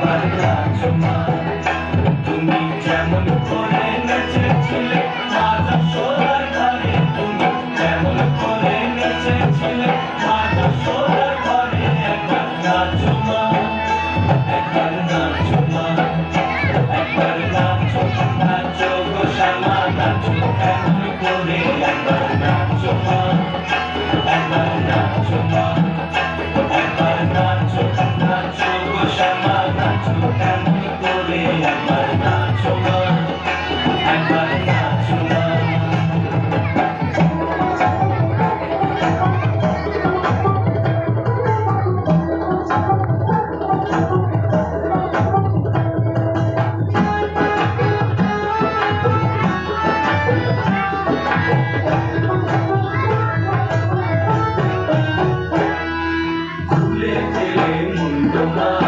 নাচো গো শ্যামা নাচো কেমন করে একবার নাচো মা একবার নাচো মা একবার নাচো নাচো গো শ্যামা নাচো কেমন করে একবার নাচো মা একবার নাচো মা তুমি যেমন করে নেচেছিলে মাজা সোলার ঘরে তুমি যেমন করে নেচেছিলে মাজা সোলার ঘরে একবার নাচো মা একবার নাচো মা একবার নাচো নাচো গো শ্যামা নাচো কেমন করে একবার নাচো মা একবার নাচো Bye.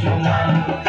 就忙